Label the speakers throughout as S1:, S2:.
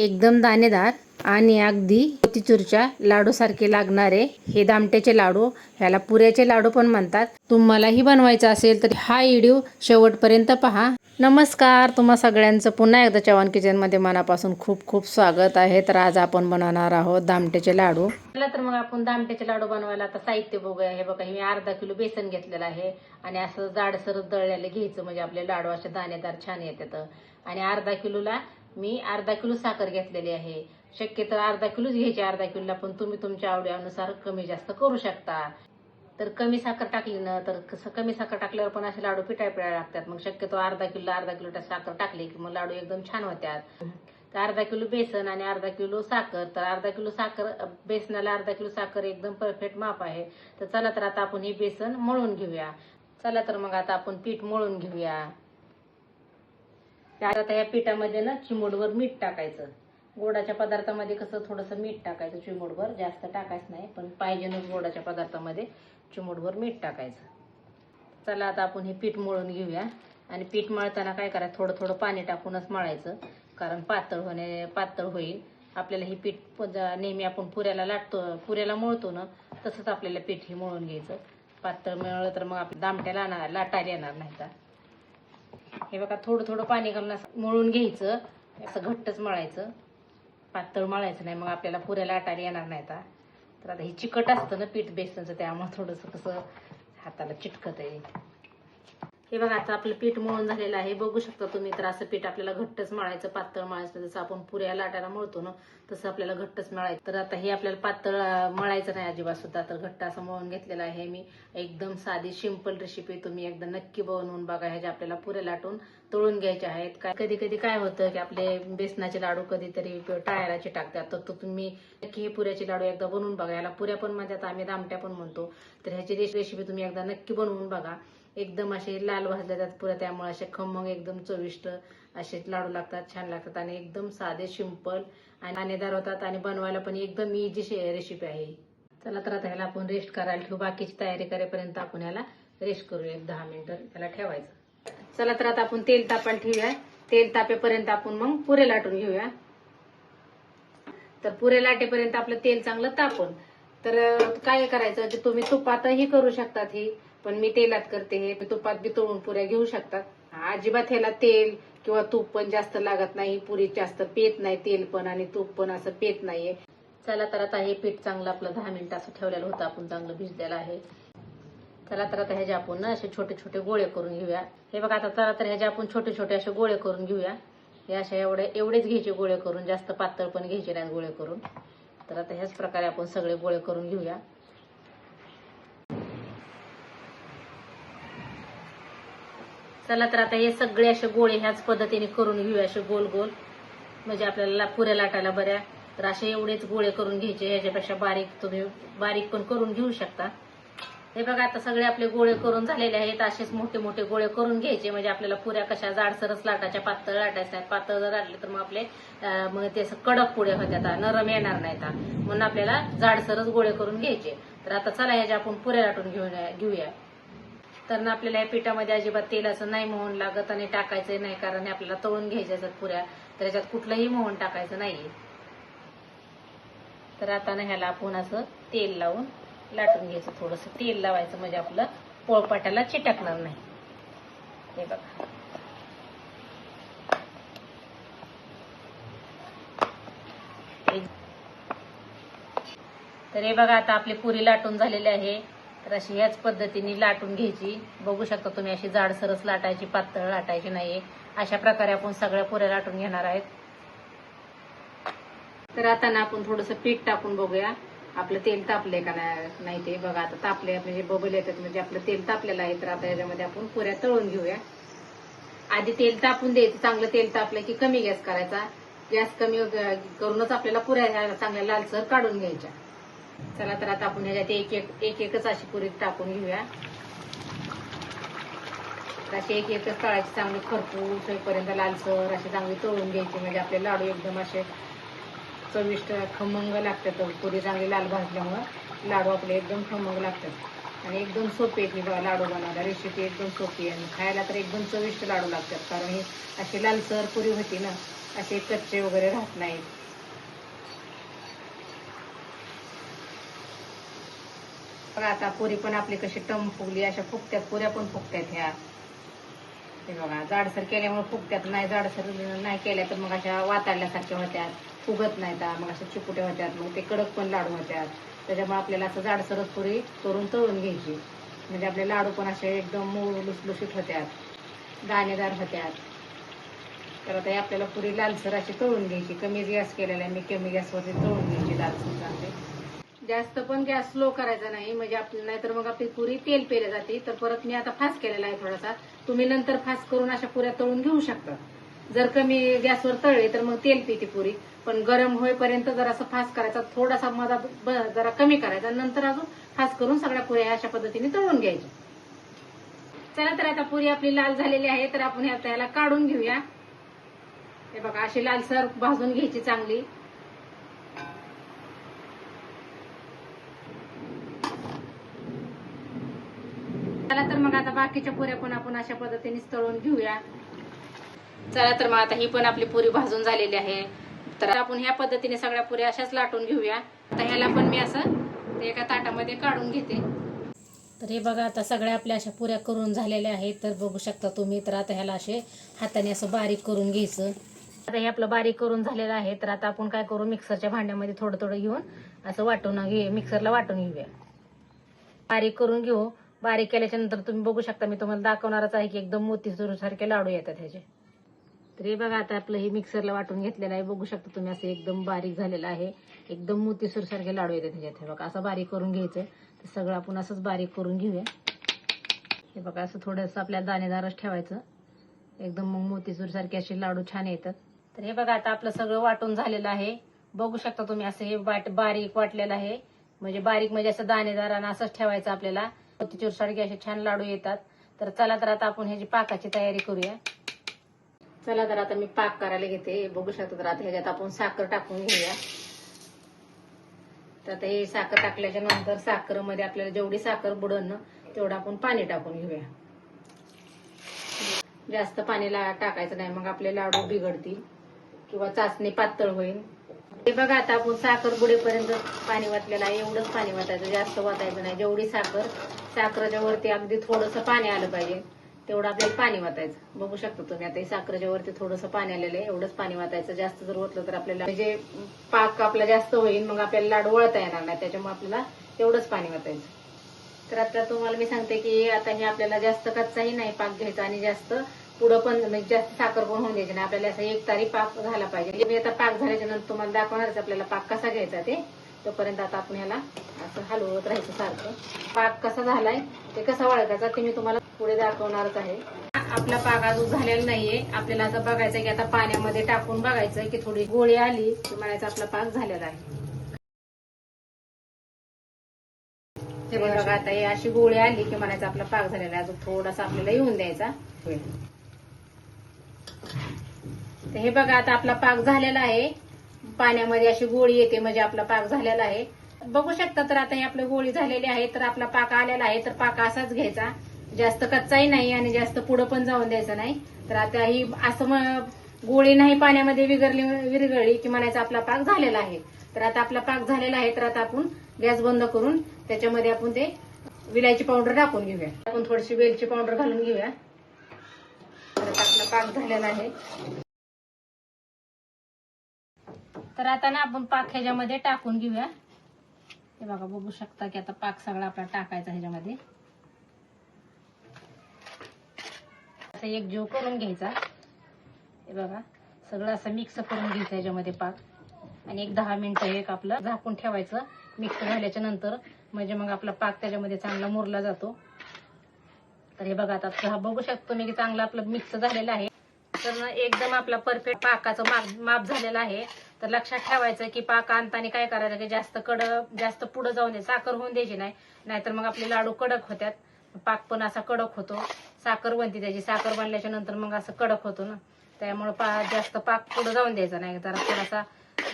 S1: एकदम दाणेदार आणि अगदी मोतीचूरच्या लाडूसारखे लागणारे हे दामट्याचे लाडू ह्याला पुऱ्याचे लाडू पण म्हणतात. तुम्हालाही बनवायचं असेल तर हा व्हिडिओ शेवटपर्यंत पहा. नमस्कार तुम्हा सगळ्यांचं पुन्हा एकदा चव्हाण किचनमध्ये मनापासून खूप खूप स्वागत आहे. तर आज आपण बनवणार आहोत दामट्याचे लाडू. चला तर मग आपण दामट्याचे लाडू बनवायला आता साहित्य बघूया. हे बघा मी अर्धा किलो बेसन घेतलेलं आहे आणि असं जाडसर दळल्याला घ्यायचं. म्हणजे आपले लाडू असे दाणेदार छान येतात. आणि अर्धा किलोला मी अर्धा किलो साखर घेतलेली आहे. शक्यतो अर्धा किलोच घ्यायची अर्धा किलोला पण तुम्ही तुमच्या आवडीनुसार कमी जास्त करू शकता. तर कमी साखर टाकली ना तर कसं कमी साखर टाकल्यावर पण असे लाडू पिटाय पिटाय लागतात. मग शक्यतो अर्धा किलो अर्धा किलो साखर टाकली की मग लाडू एकदम छान होतात. तर अर्धा किलो बेसन आणि अर्धा किलो साखर तर अर्धा किलो साखर बेसनाला अर्धा किलो साखर एकदम परफेक्ट माप आहे. तर चला तर आता आपण हे बेसन मळून घेऊया. चला तर मग आता आपण पीठ मळून घेऊया. आता या पिठामध्ये ना चिमोडवर मीठ टाकायचं. गोडाच्या पदार्थामध्ये कसं थोडंसं मीठ टाकायचं चिमोडवर जास्त टाकायचं नाही पण पाहिजेनच गोडाच्या पदार्थामध्ये चिमोडवर मीठ टाकायचं. चला आता आपण हे पीठ मळून घेऊया. आणि पीठ मळताना काय करायचं थोडं थोडं पाणी टाकूनच मळायचं कारण पातळ होणे पातळ होईल. आपल्याला हे पीठ ज- नेहमी आपण पुऱ्याला लाटतो पुऱ्याला मळतो ना तसंच आपल्याला पीठ हे मळून घ्यायचं. पातळ मिळलं तर मग आपल्या दामट्याला आणा- लाटायला येणार नाही तर हे बघा थोडं थोडं पाणी घालून असं मळून घ्यायचं. असं घट्टच मळायचं. पातळ मळायचं नाही मग आपल्याला पुऱ्याला लाटायला येणार नाही आता. तर आता हे चिकट असतं ना पीठ बेसनचं त्यामुळे थोडंसं कसं हाताला चिटकत आहे हे बघा आता आपलं पीठ मळून झालेलं आहे. बघू शकता तुम्ही तर असं पीठ आपल्याला घट्टच मळायचं पातळ मळायचं. जसं आपण पुऱ्या लाटायला मळतो ना तसं आपल्याला घट्टच मळायचं. तर आता हे आपल्याला पातळ मळायचं नाही अजिबात सुद्धा. तर घट्ट असं मळून घेतलेलं आहे मी. एकदम साधी सिंपल रेसिपी तुम्ही एकदा नक्की बनवून बघा. ह्याच्या आपल्याला पुऱ्या लाटून तळून घ्यायचे आहेत. काय कधी कधी काय होतं की आपले बेसनाचे लाडू कधीतरी टायराचे टाकतात. तर तो तुम्ही नक्की हे पुऱ्याचे लाडू एकदा बनवून बघा. याला पुऱ्या पण म्हणतात आम्ही दामट्या पण म्हणतो. तर ह्याची रेसिपी तुम्ही एकदा नक्की बनवून बघा. एकदम असे लाल भाजले जातात पुऱ्या त्यामुळे असे खमंग एकदम चविष्ट असे लाडू लागतात छान लागतात आणि एकदम साधे सिंपल आणि दाणेदार होतात आणि बनवायला पण एकदम इजी रेसिपी आहे. चला तर आता ह्याला आपण रेस्ट करायला ठेवू. बाकीची तयारी करेपर्यंत आपण ह्याला रेस्ट करूया. एक दहा मिनिटं त्याला ठेवायचं. चला तर आता आपण तेल तापायला ठेवूया. तेल तापेपर्यंत आपण मग पुरे लाटून घेऊया. तर पुरे लाटेपर्यंत आपलं तेल चांगलं तापण तर काय करायचं? तुम्ही तुपातही करू शकतात ही. पण मी तेलात करते हे तुपात बी तळून पुऱ्या घेऊ शकतात. अजिबात ह्याला तेल किंवा तूप पण जास्त लागत नाही पुरी जास्त पेत नाही तेल पण आणि तूप पण असं पेत नाहीये. चला तर आता हे पीठ चांगलं आपलं दहा मिनिटं असं ठेवलेलं होतं आपण चांगलं भिजलेलं आहे. चला तर आता ह्याचे आपण ना असे छोटे छोटे गोळे करून घेऊया. हे बघा आता चला तर ह्याचे आपण छोटे छोटे असे गोळे करून घेऊया. हे अशा एवढे एवढेच घ्यायचे गोळे करून जास्त पातळ पण घ्यायचे नाही गोळे करून. तर आता ह्याच प्रकारे आपण सगळे गोळे करून घेऊया. चला तर आता हे सगळे असे गोळे ह्याच पद्धतीने करून घेऊया असे गोल गोल. म्हणजे आपल्याला पुऱ्या लाटायला बऱ्या. तर असे एवढेच गोळे करून घ्यायचे ह्याच्यापेक्षा बारीक तुम्ही बारीक पण करून घेऊ शकता. हे बघा आता सगळे आपले गोळे करून झालेले आहेत. असेच मोठे मोठे गोळे करून घ्यायचे. म्हणजे आपल्याला पुऱ्या कशा जाडसरच लाटाच्या पातळ लाटायच्या आहेत. पातळ जर लाटले तर मग आपले मग ते असं कडक पुढे होत्यात नरम येणार नाहीत म्हणून आपल्याला जाडसरच गोळे करून घ्यायचे. तर आता चला ह्याच्या आपण पुऱ्या लाटून घेऊन घेऊया. तर ना आपल्याला या पिठामध्ये अजिबात तेलाचं नाही मोहन लागत आणि टाकायचं नाही कारण आपल्याला तळून घ्यायच्या असतात पुऱ्या. तर याच्यात कुठलंही मोहन टाकायचं नाहीये. तर आता ना ह्याला आपण असं तेल लावून लाटून घ्यायचं. थोडस तेल लावायचं म्हणजे आपलं पोळपाट्याला चिटकणार नाही. हे बघा. तर हे बघा आता आपली पुरी लाटून झालेली आहे. तर अशी याच पद्धतीने लाटून घ्यायची. बघू शकता तुम्ही अशी जाडसरस लाटायची पातळ लाटायची नाही अशा प्रकारे आपण सगळ्या पुऱ्या लाटून घेणार आहेत. तर आता ना आपण थोडस पीठ टाकून बघूया. आपलं तेल तापलंय का नाही- नाही ते बघा. आता तापले म्हणजे बबल येतात म्हणजे आपलं तेल तापलेलं आहे तर आता याच्यामध्ये आपण पुऱ्या तळून घेऊया. आधी तेल तापून द्यायचं चांगलं तेल तापलं की कमी गॅस करायचा. गॅस कमी करूनच आपल्याला पुऱ्या चांगल्या लालसर काढून घ्यायच्या. चला तर आता आपण ह्याच्यात एक एक एक एकच अशी पुरी टाकून घेऊया. अशी एक एकच तळायची चांगली खरपूस होईपर्यंत लालसर अशी चांगली तळून घ्यायची. म्हणजे आपले लाडू एकदम असे चविष्ट खमंग लागतात हो. पुरी चांगली लाल भाजल्यामुळं लाडू आपले एकदम खमंग लागतात. आणि एकदम सोपी आहेत ही बघा लाडू बनवायला रेसिपी एकदम सोपी आहे. आणि खायला तर एकदम चविष्ट लाडू लागतात. कारण ही अशी लालसर पुरी होती ना असे कच्चे वगैरे राहत नाहीत. बघा आता पुरी पण आपली कशी टम फुगली अशा फुगत्यात पुऱ्या पण फुगत्यात ह्या. हे बघा जाडसर केल्यामुळे फुगत्यात नाही जाडसर नाही केल्या तर मग अशा वाताडल्यासारख्या होत्यात फुगत नाहीत मग अशा चिपुट्या होत्यात मग ते कडक पण लाडू होत्यात. त्याच्यामुळे आपल्याला असं जाडसरच पुरी करून तळून घ्यायची. म्हणजे आपले लाडू पण असे एकदम मऊ लुसलुशीत होत्यात दाणेदार होत्यात. तर आता हे आपल्याला पुरी लालसर अशी तळून घ्यायची. कमी गॅस केलेला आहे मी कमी गॅसवरती तळून घ्यायची लालसर चांगली. जास्त पण गॅस स्लो करायचा नाही म्हणजे आपली नाहीतर मग आपली पुरी तेल पेल्या जाते. तर परत मी आता फास्ट केलेला आहे थोडासा. तुम्ही नंतर फास्ट करून अशा पुऱ्या तळून घेऊ शकता. जर कमी गॅसवर तळले तर मग तेल पिते पुरी. पण गरम होईपर्यंत जरासं फास्ट करायचा थोडासा मधात ब- जरा कमी करायचा नंतर अजून फास्ट करून सगळ्या पुऱ्या अशा पद्धतीने तळून घ्यायच्या. चला तर आता पुरी आपली लाल झालेली आहे तर आपण ह्या- त्याला काढून घेऊया. हे बघा अशी लालसर भाजून घ्यायची चांगली. चला तर मग आता बाकीच्या पुऱ्या पण आपण अशा पद्धतीने तळून घेऊया. चला तर मग आता ही पण आपली पुरी भाजून झालेली आहे. तर आपण ह्या पद्धतीने सगळ्या पुऱ्या अशाच लाटून घेऊया. आता ह्याला पण मी असं ते एका ताटामध्ये काढून घेते. तर हे बघा आता सगळ्या आपल्या अशा पुऱ्या करून झालेल्या आहेत. तर बघू शकता तुम्ही तर आता ह्याला असे हाताने असं बारीक करून घ्यायचं. आता हे आपलं बारीक करून झालेलं आहे. तर आता आपण काय करू मिक्सरच्या भांड्यामध्ये थोडं थोडं घेऊन असं वाटून घेऊ मिक्सरला वाटून घेऊया. बारीक करून घेऊ. बारीक केल्याच्यानंतर तुम्ही बघू शकता मी तुम्हाला दाखवणारच आहे की एकदम मोती सारखे लाडू येतात ह्याचे. तर हे बघा आता आपलं हे मिक्सरला वाटून घेतलेलं आहे. बघू शकता तुम्ही असं एकदम बारीक झालेलं आहे. एकदम मोतीसूर सारखे लाडू येतात ह्याच्यात. हे बघा असं बारीक करून घ्यायचं. तर सगळं आपण असंच बारीक करून घेऊया. हे बघा असं थोडंसं आपल्या दाणेदारच ठेवायचं. एकदम मग मोतीचूर सारखे असे लाडू छान येतात. तर हे बघा आता आपलं सगळं वाटून झालेलं आहे. बघू शकता तुम्ही असं हे वाट बारीक वाटलेलं आहे. म्हणजे बारीक म्हणजे असं दाणेदार आणि असंच ठेवायचं आपल्याला. मोतीचूर सारखे असे छान लाडू येतात. तर चला तर आता आपण ह्याची पाकाची तयारी करूया. चला तर आता मी पाक करायला घेते. बघू शकतात तर आता ह्याच्यात आपण साखर टाकून घेऊया. तर आता हे साखर टाकल्याच्या नंतर साखरेमध्ये आपल्याला जेवढी साखर बुडन ना तेवढं आपण पाणी टाकून घेऊया. जास्त पाणी टाकायचं नाही. मग आपले लाडू बिघडतील किंवा चाचणी पातळ होईल. हे बघा आता आपण साखर बुडेपर्यंत पाणी वाटलेलं आहे. एवढंच पाणी वाटायचं जास्त वाटायचं नाही. जेवढी साखर साखरेच्या वरती अगदी थोडंसं पाणी आलं पाहिजे तेवढं आपल्याला पाणी वाटायचं. बघू शकता तुम्ही आता हे साखरेच्या वरती थोडंसं पाणी आलेलं आहे एवढंच पाणी वाटायचं. जास्त जर ओतलं तर आपल्याला म्हणजे पाक आपला जास्त होईल मग आपल्याला लाडू वळता येणार नाही. त्याच्यामुळे आपल्याला तेवढंच पाणी वाटायचं. तर आता तुम्हाला मी सांगते की आता हे आपल्याला जास्त कच्चाही नाही पाक घ्यायचा आणि जास्त पुढं पण म्हणजे जास्त साखर पण होऊन द्यायची नाही. आपल्याला असं एक तारी पाक झाला पाहिजे. मी आता पाक झाल्याच्यानंतर तुम्हाला दाखवणारच आपल्याला पाक कसा घ्यायचा ते. तोपर्यंत आता आपण ह्याला असं हलवत राहायचं सारखं. पाक कसा झालाय ते कसा वळखायचा ते मी तुम्हाला पुढे दाखवणारच आहे. आपला पाक अजून झालेला नाहीये. आपल्याला आता बघायचं की आता पाण्यामध्ये टाकून बघायचं की थोडी गोळी आली की म्हणायचं आपला पाक झालेला आहे. ते बघा आता अशी गोळी आली की म्हणायचं आपला पाक झालेला आहे. अजून थोडासा आपल्याला येऊन द्यायचा. तर हे बघा आता आपला पाक झालेला आहे. पाण्यामध्ये अशी गोळी येते म्हणजे आपला पाक झालेला आहे. बघू शकता तर आता हे आपली गोळी झालेली आहे तर आपला पाक आलेला आहे तर पाक असाच घ्यायचा. जास्त कच्चाही नाही आणि जास्त पुढं पण जाऊन द्यायचं नाही. तर आता ही असं गोळी नाही पाण्यामध्ये विरगळली विरगळली की म्हणायचं आपला पाक झालेला आहे. तर आता आपला पाक झालेला आहे तर आता आपण गॅस बंद करून त्याच्यामध्ये आपण ते विलायची पावडर टाकून घेऊया. आपण थोडीशी वेलची पावडर घालून घेऊया. पाक झालेला आहे. तर आता ना आपण पाक ह्याच्यामध्ये टाकून घेऊया. हे बघा बघू शकता की आता पाक सगळा आपला टाकायचा ह्याच्यामध्ये. असं एक जीव करून घ्यायचा. हे बघा सगळं असं मिक्स करून घ्यायचं ह्याच्यामध्ये पाक. आणि एक दहा मिनिटं एक आपलं झाकून ठेवायचं. मिक्स झाल्याच्यानंतर म्हणजे मग आपला पाक त्याच्यामध्ये चांगला मुरला जातो. तर हे बघा आता हा बघू शकतो मी की चांगलं आपलं मिक्स झालेलं आहे. तर एकदम आपला परफेक्ट पाकाचं माप माप झालेलं आहे. तर लक्षात ठेवायचं की पाक आणताना काय करायचं की जास्त कडक जास्त पुढं जाऊन दे. साखर होऊन द्यायची नाही. नाहीतर मग आपले लाडू कडक होत्यात. पाक पण असा कडक होतो. साखर बनते त्याची. साखर बनल्याच्या नंतर मग असं कडक होतो ना. त्यामुळे पा जास्त पाक पुढं जाऊन द्यायचा नाही. जरा थोडासा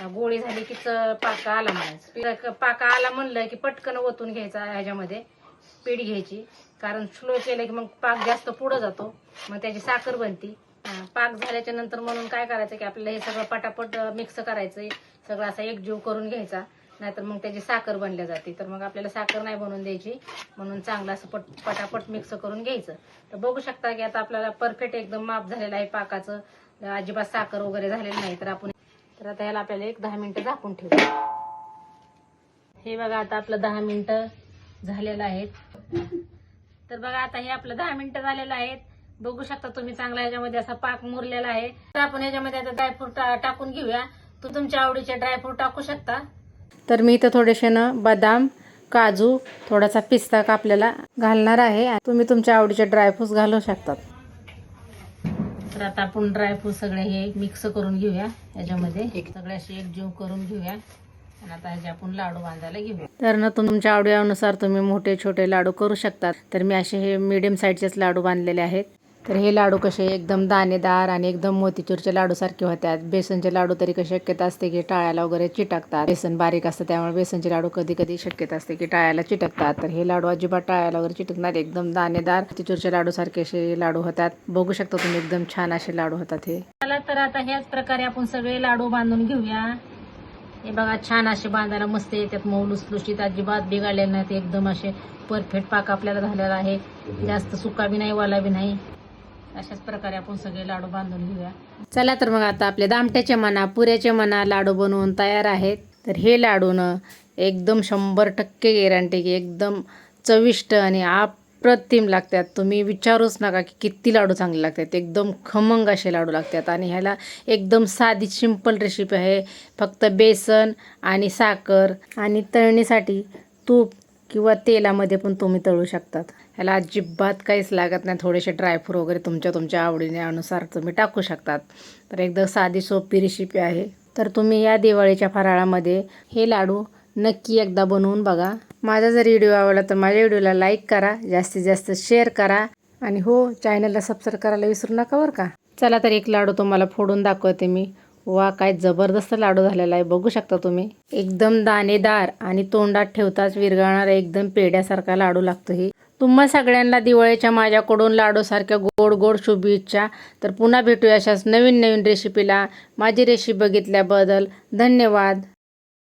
S1: गोळी झाली की च- पाक आला म्हणायचं. पाक आला म्हणलं की पटकन ओतून घ्यायचा ह्याच्यामध्ये. पीठ घ्यायची. कारण स्लो केलं की मग पाक जास्त पुढं जातो. मग त्याची साखर बनती. पाक झाल्याच्यानंतर म्हणून काय करायचं की आपल्याला हे सगळं पटापट मिक्स करायचं सगळं असा एकजीव करून घ्यायचा. नाहीतर मग त्याची साखर बनल्या जाते. तर मग आपल्याला साखर नाही बनवून द्यायची. म्हणून चांगलं असं पट पटापट मिक्स करून घ्यायचं. तर बघू शकता की आता आपल्याला परफेक्ट एकदम माप झालेलं आहे पाकाचं. अजिबात साखर वगैरे झालेलं नाही. तर आपण तर आता ह्याला आपल्याला एक दहा मिनिटं झाकून ठेवू. हे बघा आता आपलं दहा मिनिटं झालेलं आहेत. तर बघा आता हे आपलं दहा मिनिटं झालेलं आहेत. बघू शकता तुम्ही चांगला याच्यामध्ये असा पाक मुरलेला आहे. तर आपण याच्यामध्ये आता ड्रायफ्रूट टाकून घेऊया. तू तुमच्या आवडीचे ड्रायफ्रूट टाकू शकता. तर मी इथं थोडेसे ना बदाम काजू थोडासा पिस्ता कापलेला घालणार आहे. तुम्ही तुमच्या आवडीचे ड्रायफ्रूट्स घालू शकतात. तर आता आपण ड्रायफ्रूट सगळे हे मिक्स करून घेऊया. याच्यामध्ये सगळ्याशी एकजीव करून घेऊया. आणि आता ह्याचे आपण लाडू बांधायला घेऊया. तर ना तुमच्या आवडीनुसार तुम्ही मोठे छोटे लाडू करू शकतात. तर मी असे हे मिडियम साईजचेच लाडू बांधलेले आहेत. तर हे लाडू कसे एकदम दाणेदार आणि एकदम मोतीचूरचे लाडू सारखे होतात. बेसनचे लाडू तरी कशी शक्यता असते की टाळ्याला वगैरे चिटकतात. बेसन बारीक असतं त्यामुळे बेसनचे लाडू कधी कधी शक्यता असते की टाळ्याला चिटकतात. तर हे लाडू अजिबात टाळ्याला वगैरे चिटकणार एकदम दाणेदार मोतीचूरचे लाडू सारखे असे लाडू होतात. बघू शकता तुम्ही एकदम छान असे लाडू होतात हे. चला तर आता ह्याच प्रकारे आपण सगळे लाडू बांधून घेऊया. हे बघा छान असे बांधायला मस्त येतात. मऊ लुसलुशीत अजिबात बिघडले नाहीत. एकदम असे परफेक्ट पाक आपल्याला झालेला आहे. जास्त सुका बी नाही वाला बी नाही. अशाच प्रकारे आपण सगळे लाडू बांधून घेऊया. चला तर मग आता आपले दामट्याचे म्हणा पुऱ्याचे म्हणा लाडू बनवून तयार आहेत. तर हे लाडू एकदम शंभर टक्के गॅरंटी की एकदम चविष्ट आणि आप अप्रतिम लागतात. तुम्ही विचारूच नका की किती लाडू चांगले लागतात. एकदम खमंग असे लाडू लागतात. आणि ह्याला एकदम साधी सिंपल रेसिपी आहे. फक्त बेसन आणि साखर आणि तळणीसाठी तूप किंवा तेलामध्ये पण तुम्ही तळू शकतात. ह्याला अजिबात काहीच लागत नाही. थोडेसे ड्रायफ्रूट वगैरे तुमच्या तुमच्या आवडीने अनुसार तुम्ही टाकू शकतात. तर एकदम साधी सोपी रेसिपी आहे. तर तुम्ही या दिवाळीच्या फराळामध्ये हे लाडू नक्की एकदा बनवून बघा. माझा जर व्हिडिओ आवडला तर माझ्या व्हिडिओला लाईक करा जास्तीत जास्त शेअर करा. आणि हो चॅनलला सबस्क्राईब करायला विसरू नका बरं का? चला तर एक लाडू तुम्हाला फोडून दाखवते मी. वा काय जबरदस्त लाडू झालेला आहे. बघू शकता तुम्ही. एकदम दाणेदार आणि तोंडात ठेवताच विरघळणारा एकदम पेड्यासारखा लाडू लागतो ही. तुम्हा सगळ्यांना दिवाळीच्या माझ्याकडून लाडूसारख्या गोड गोड शुभेच्छा. तर पुन्हा भेटूया अशाच नवीन नवीन रेसिपीला माझी रेसिपी बघितल्याबद्दल धन्यवाद.